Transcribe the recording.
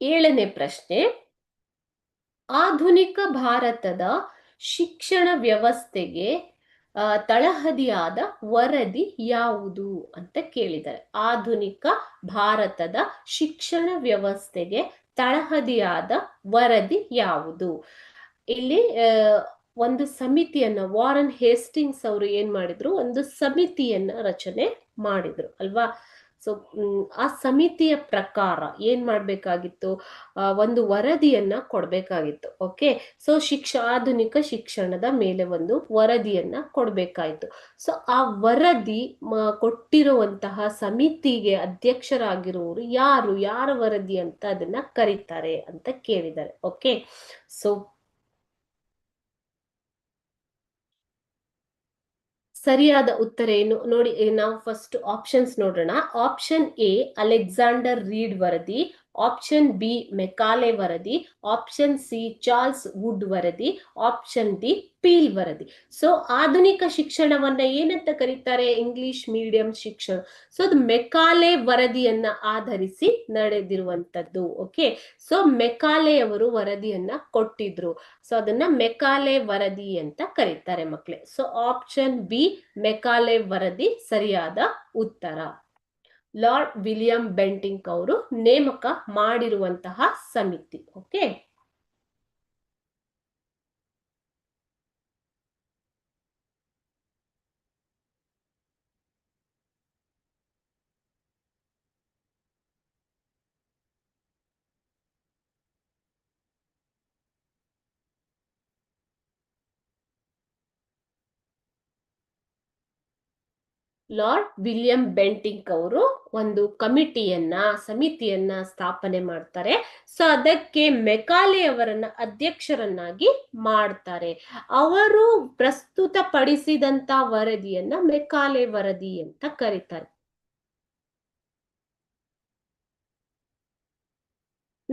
ಏಳನೇ ಪ್ರಶ್ನೆ. ಆಧುನಿಕ ಭಾರತದ ಶಿಕ್ಷಣ ವ್ಯವಸ್ಥೆಗೆ ತಳಹದಿಯಾದ ವರದಿ ಯಾವುದು ಅಂತ ಕೇಳಿದ್ದಾರೆ. ಆಧುನಿಕ ಭಾರತದ ಶಿಕ್ಷಣ ವ್ಯವಸ್ಥೆಗೆ ತಳಹದಿಯಾದ ವರದಿ ಯಾವುದು? ಇಲ್ಲಿ ಒಂದು ಸಮಿತಿಯನ್ನ ವಾರನ್ ಹೇಸ್ಟಿಂಗ್ಸ್ ಅವರು ಏನ್ ಮಾಡಿದ್ರು? ಒಂದು ಸಮಿತಿಯನ್ನ ರಚನೆ ಮಾಡಿದ್ರು, ಅಲ್ವಾ? ಸೊ ಆ ಸಮಿತಿಯ ಪ್ರಕಾರ ಏನ್ ಮಾಡ್ಬೇಕಾಗಿತ್ತು? ಒಂದು ವರದಿಯನ್ನ ಕೊಡ್ಬೇಕಾಗಿತ್ತು ಓಕೆ ಸೊ ಶಿಕ್ಷ, ಆಧುನಿಕ ಶಿಕ್ಷಣದ ಮೇಲೆ ಒಂದು ವರದಿಯನ್ನ ಕೊಡ್ಬೇಕಾಯ್ತು. ಸೊ ಆ ವರದಿ ಕೊಟ್ಟಿರುವಂತಹ ಸಮಿತಿಗೆ ಅಧ್ಯಕ್ಷರಾಗಿರುವವರು ಯಾರು? ಯಾರ ವರದಿ ಅಂತ ಅದನ್ನ ಕರೀತಾರೆ ಅಂತ ಕೇಳಿದ್ದಾರೆ ಓಕೆ ಸೊ ಸರಿಯಾದ ಉತ್ತರ ಏನು? ನೋಡಿ ನಾವು ಫಸ್ಟ್ ಆಪ್ಷನ್ಸ್ ನೋಡೋಣ. ಆಪ್ಷನ್ ಎ ಅಲೆಕ್ಸಾಂಡರ್ ರೀಡ್ ವರದಿ. ಆಪ್ಷನ್ ಬಿ ಮೆಕಾಲೆ ವರದಿ ಆಪ್ಷನ್ ಸಿ ಚಾರ್ಲ್ಸ್ ವುಡ್ ವರದಿ ಆಪ್ಷನ್ ಡಿ ಪೀಲ್ ವರದಿ ಸೊ ಆಧುನಿಕ ಶಿಕ್ಷಣವನ್ನ ಏನಂತ ಕರೀತಾರೆ? ಇಂಗ್ಲಿಷ್ ಮೀಡಿಯಂ ಶಿಕ್ಷಣ. ಸೊ ಅದು ಮೆಕಾಲೆ ವರದಿಯನ್ನ ಆಧರಿಸಿ ನಡೆದಿರುವಂತದ್ದು. ಓಕೆ ಸೊ ಮೆಕಾಲೆ ಅವರು ವರದಿಯನ್ನ ಕೊಟ್ಟಿದ್ರು. ಸೊ ಅದನ್ನ ಮೆಕಾಲೆ ವರದಿ ಅಂತ ಕರೀತಾರೆ ಮಕ್ಕಳೇ ಸೊ ಆಪ್ಷನ್ ಬಿ ಮೆಕಾಲೆ ವರದಿ ಸರಿಯಾದ ಉತ್ತರ. ಲಾರ್ಡ್ ವಿಲಿಯಂ ಬೆಂಟಿಂಕ್ ಅವರು ನೇಮಕ ಮಾಡಿರುವಂತಹ ಸಮಿತಿ ಓಕೆ ಲಾರ್ಡ್ ವಿಲಿಯಂ ಬೆಂಟಿಂಕ್ ಅವರು ಒಂದು ಕಮಿಟಿಯನ್ನ, ಸಮಿತಿಯನ್ನ ಸ್ಥಾಪನೆ ಮಾಡ್ತಾರೆ. ಸೊ ಅದಕ್ಕೆ ಮೆಕಾಲೆ ಅವರನ್ನ ಅಧ್ಯಕ್ಷರನ್ನಾಗಿ ಮಾಡ್ತಾರೆ. ಅವರು ಪ್ರಸ್ತುತ ಪಡಿಸಿದಂತ ವರದಿಯನ್ನ ಮೆಕಾಲೆ ವರದಿ ಅಂತ ಕರೀತಾರೆ.